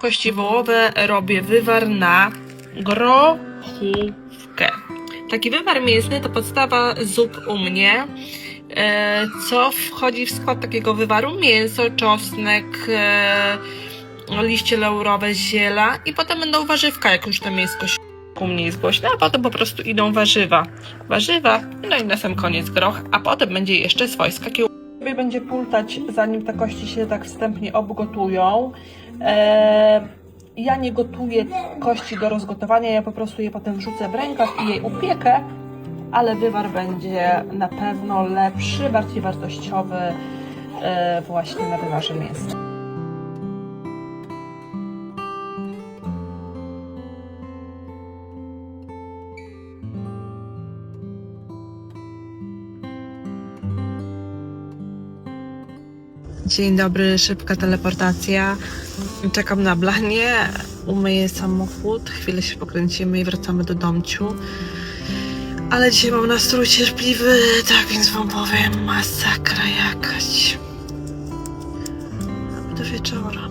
Kości wołowe robię wywar na grochówkę. Taki wywar mięsny to podstawa zup u mnie. E, co wchodzi w skład takiego wywaru? Mięso, czosnek, e, liście laurowe, ziela i potem będą warzywka, jak już to mięsko się u mnie jest głośne, a potem po prostu idą warzywa. Warzywa, no i na sam koniec groch, a potem będzie jeszcze swojska kiełbasa. Sobie będzie pultać, zanim te kości się tak wstępnie obgotują. Eee, ja nie gotuję kości do rozgotowania, ja po prostu je potem wrzucę w rękaw i je upiekę, ale wywar będzie na pewno lepszy, bardziej wartościowy e, właśnie na wywarze mięsnym. Dzień dobry, szybka teleportacja. Czekam na blanie, umyję samochód, chwilę się pokręcimy i wracamy do domciu. Ale dzisiaj mam nastrój cierpliwy, tak więc wam powiem, masakra jakaś. Do wieczora.